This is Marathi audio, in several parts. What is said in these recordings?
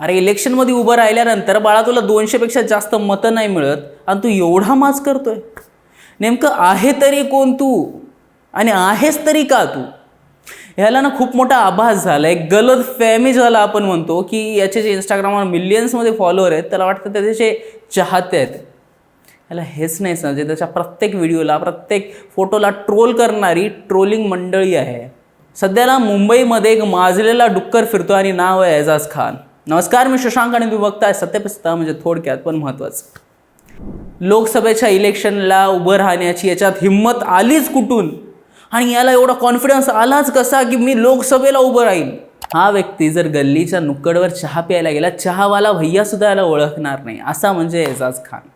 अरे इलेक्शनमध्ये उभं राहिल्यानंतर बाळा तुला दोनशेपेक्षा जास्त मतं नाही मिळत आणि तू एवढा माज करतोय. नेमकं आहे तरी कोण तू आणि आहेस तरी का तू? ह्याला ना खूप मोठा आभास झाला एक गलत फॅमी झाला आपण म्हणतो की याचे जे इंस्टाग्रामवर मिलियन्समध्ये फॉलोअर आहेत त्याला वाटतं त्याचे जे चाहते आहेत. ह्याला हेच नाही समजे त्याच्या प्रत्येक व्हिडिओला प्रत्येक फोटोला ट्रोल करणारी ट्रोलिंग मंडळी आहे. सध्याला मुंबईमध्ये एक माजलेला डुक्कर फिरतो आणि नाव आहे एजाज खान. नमस्कार मी शशांक आणि तुम्ही बघताय सत्यपिस्ता म्हणजे थोडक्यात पण महत्त्वाचं लोकसभेच्या इलेक्शनला उभं राहण्याची याच्यात हिंमत आलीच कुठून? आणि याला एवढा कॉन्फिडन्स आलाच कसा की मी लोकसभेला उभं राहील हा व्यक्ती जर गल्लीच्या नुक्कडवर चहा प्यायला गेला चहावाला भैयासुद्धा याला ओळखणार नाही असा म्हणजे एजाज खान.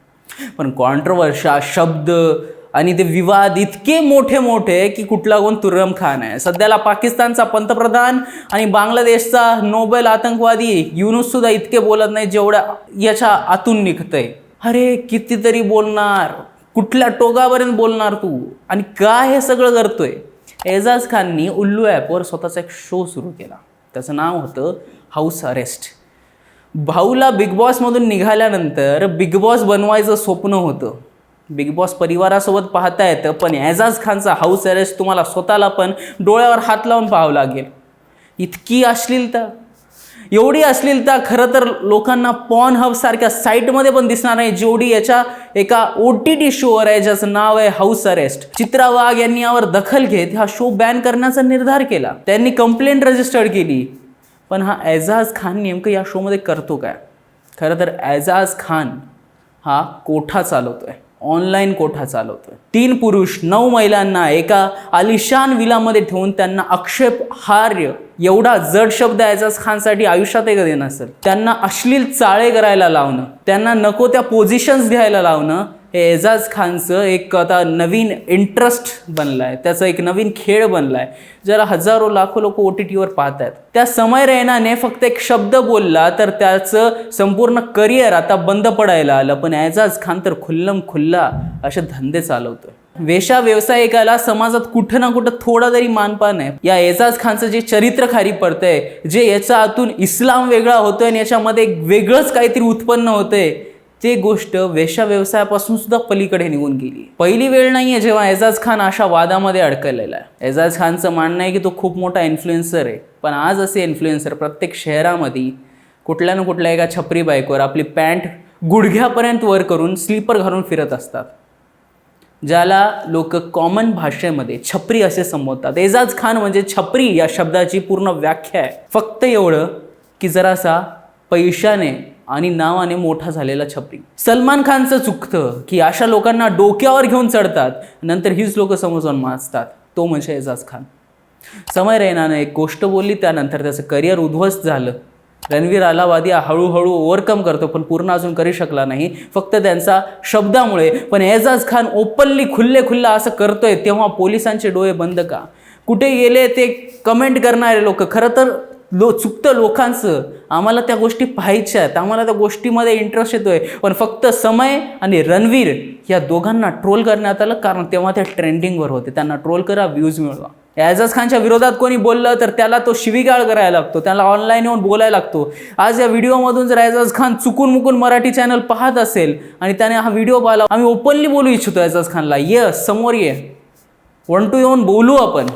पण कॉन्ट्रोवर्शा शब्द आणि ते विवाद इतके मोठे मोठे की कुठला कोण तुर्रम खान आहे. सध्याला पाकिस्तानचा पंतप्रधान आणि बांगलादेशचा नोबेल आतंकवादी युनुस सुद्धा इतके बोलत नाही जेवढ्या याच्या आतून निघतंय. अरे कितीतरी बोलणार. कुठल्या टोकापर्यंत बोलणार तू? आणि का हे सगळं करतोय एजाज खाननी उल्लू ॲपवर स्वतःचा एक शो सुरू केला. त्याचं नाव होतं हाऊस अरेस्ट. भाऊला बिग बॉसमधून निघाल्यानंतर बिग बॉस बनवायचं स्वप्न होतं. बिग बॉस परिवारासोबत पाहता येतं पण एजाज खानचा हाऊस अरेस्ट तुम्हाला स्वतःला पण डोळ्यावर हात लावून पाहावं लागेल. इतकी अश्लीलता एवढी अश्लीलता खरं तर लोकांना पॉन हब सारख्या साईटमध्ये पण दिसणार नाही जेवढी याच्या एका ओ टी टी शोवर आहे ज्याचं नाव आहे हाऊस अरेस्ट चित्रा वाघ यांनी यावर दखल घेत हा शो बॅन करण्याचा निर्धार केला. त्यांनी कंप्लेंट रजिस्टर्ड केली. पण हा एजाज खान नेमकं या शोमध्ये करतो काय? खरं तर एजाज खान हा कोठा चालवतो आहे ऑनलाईन कोठा चालवतोय. तीन पुरुष नऊ महिलांना एका आलिशान विलामध्ये ठेवून त्यांना आक्षेपहार्य एवढा जड शब्द एजाज खानसाठी आयुष्यात कधी नसेल त्यांना अश्लील चाळे करायला लावणं त्यांना नको त्या पोझिशन्स घ्यायला लावणं हे एजाज खानचं एक आता नवीन इंटरेस्ट बनला आहे त्याचा एक नवीन खेळ बनला आहे ज्याला हजारो लाखो लोक ओ टी टीवर पाहत आहेत त्या समय रैनाने फक्त एक शब्द बोलला तर त्याचं संपूर्ण करिअर आता बंद पडायला आलं. पण एजाज खान तर खुल्लम खुल्ला असे धंदे चालवतोय. वेशा व्यावसायिकाला समाजात कुठं ना कुठं थोडा तरी मानपान आहे. या एजाज खानचं जे चरित्र खाली पडतंय जे याच्या आतून इस्लाम वेगळा होतोय आणि याच्यामध्ये एक वेगळंच काहीतरी उत्पन्न होतंय ते गोष्ट वेश्या व्यवसायापासून सुद्धा पलीकडे निघून गेली. पहिली वेळ नाही आहे जेव्हा एजाज खान अशा वादामध्ये अडकलेला आहे. एजाज खानचं म्हणणं आहे की तो खूप मोठा इन्फ्लुएन्सर आहे. पण आज असे इन्फ्लुएन्सर प्रत्येक शहरामध्ये कुठल्या ना कुठल्या एका छपरी बाईकवर आपली पॅन्ट गुडघ्यापर्यंत वर करून स्लीपर घालून फिरत असतात. ज्याला लोक कॉमन भाषेमध्ये छपरी असे संबोधतात. एजाज खान म्हणजे छपरी या शब्दाची पूर्ण व्याख्या आहे. फक्त एवढं की जरासा पैशाने आणि नावाने मोठा झालेला छपरी. सलमान खानचं चुकतं की अशा लोकांना डोक्यावर घेऊन चढतात नंतर हीच लोक समोर माजतात. तो म्हणजे एजाज खान. समय रैनानं एक गोष्ट बोलली त्यानंतर त्याचं करिअर उद्ध्वस्त झालं. रणवीर अलावादी हळूहळू ओव्हरकम करतो पण पूर्ण अजून करू शकला नाही. फक्त त्यांचा शब्दामुळे पण एजाज खान ओपनली खुल्ले खुल्ला असं करतोय तेव्हा पोलिसांचे डोळे बंद का? कुठे गेले ते कमेंट करणारे लोक? खरं तर लो चुकतं लोकांचं. आम्हाला त्या गोष्टी पाहायच्या आहेत. आम्हाला त्या गोष्टीमध्ये इंटरेस्ट येतोय. पण फक्त समय आणि रणवीर या दोघांना ट्रोल करण्यात आलं कारण तेव्हा ते ट्रेंडिंगवर होते. त्यांना ट्रोल करा व्ह्यूज मिळवा. एजाज खानच्या विरोधात कोणी बोललं तर त्याला तो शिवीगाळ करायला लागतो. त्याला ऑनलाईन येऊन बोलायला लागतो. आज या व्हिडिओमधून जर एजाज खान चुकून मुकून मराठी चॅनल पाहत असेल आणि त्याने हा व्हिडिओ पाहिला आम्ही ओपनली बोलू इच्छितो एजाज खानला ये समोर ये. वन टू येऊन बोलू आपण.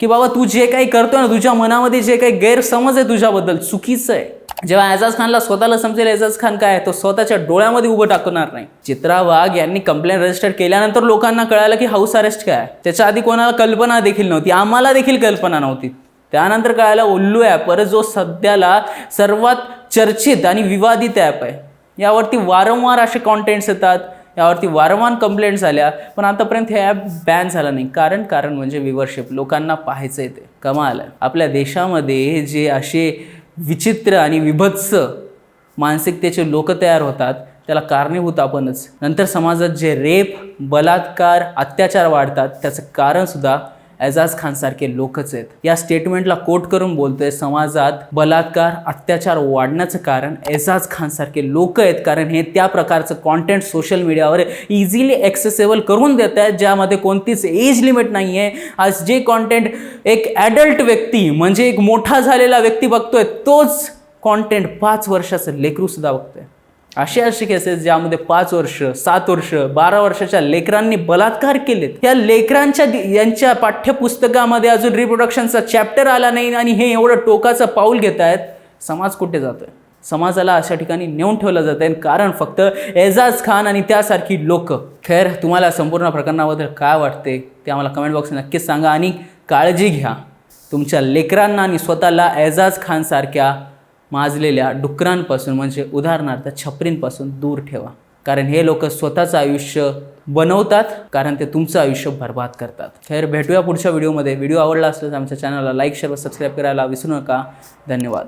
की बाबा तू जे काही करतोय ना तुझ्या मनामध्ये जे काही गैरसमज आहे तुझ्याबद्दल चुकीचं आहे. जेव्हा एजाज खानला स्वतःला समजेल एजाज खान काय आहे, तो स्वतःच्या डोळ्यामध्ये उभं टाकणार नाही. चित्रा वाघ यांनी कंप्लेंट रजिस्टर केल्यानंतर लोकांना कळालं की हाऊस अरेस्ट काय त्याच्या आधी कोणाला कल्पना देखील नव्हती आम्हाला देखील कल्पना नव्हती. त्यानंतर कळायला उल्लू ॲप ॲपवर जो सध्याला सर्वात चर्चित आणि विवादित ॲप आहे. यावरती वारंवार असे कॉन्टेंट्स येतात. यावरती वारंवार कंप्लेंट्स झाल्या पण आतापर्यंत हे ॲप बॅन झालं नाही. कारण कारण म्हणजे व्ह्युअरशिप लोकांना पाहायचं आहे ते. कमाल आपल्या देशामध्ये जे असे विचित्र आणि विभत्स मानसिकतेचे लोक तयार होतात त्याला कारणीभूत आपणच. नंतर समाजात जे रेप बलात्कार अत्याचार वाढतात त्याचं कारणसुद्धा एजाज खानसारखे लोकच आहेत. या स्टेटमेंटला कोट करून बोलतोय समाजात बलात्कार अत्याचार वाढण्याचं कारण एजाज खानसारखे लोक आहेत. कारण हे त्या प्रकारचं कॉन्टेंट सोशल मीडियावर इझिली ॲक्सेसेबल करून देत आहेत ज्यामध्ये कोणतीच एज लिमिट नाही आहे आज जे कॉन्टेंट एक ॲडल्ट व्यक्ती म्हणजे एक मोठा झालेला व्यक्ती बघतोय तोच कॉन्टेंट पाच वर्षाचं लेकरूसुद्धा बघतोय. असे असे केसेस ज्यामध्ये पाच वर्ष सात वर्ष बारा वर्षाच्या लेकरांनी बलात्कार केलेत. या लेकरांच्या यांच्या पाठ्यपुस्तकामध्ये अजून रिप्रोडक्शनचा चॅप्टर आला नाही आणि हे एवढं टोकाचं पाऊल घेत आहेत. समाज कुठे जातोय? समाजाला अशा ठिकाणी नेऊन ठेवलं जात आहे. कारण फक्त एजाज खान आणि त्यासारखी लोक. खैर तुम्हाला संपूर्ण प्रकरणाबद्दल काय वाटते ते आम्हाला कमेंट बॉक्स नक्कीच सांगा आणि काळजी घ्या. तुमच्या लेकरांना आणि स्वतःला एजाज खानसारख्या माजलेल्या डुकरांपासून म्हणजे उदाहरणार्थ छपरींपासून दूर ठेवा. कारण हे लोक स्वतःचं आयुष्य बनवतात कारण ते तुमचं आयुष्य बर्बाद करतात. खैर भेटूया पुढच्या व्हिडिओमध्ये. व्हिडिओ आवडला असल्यास आमच्या चॅनलला लाईक शेअर व सबस्क्राईब करायला विसरू नका. धन्यवाद.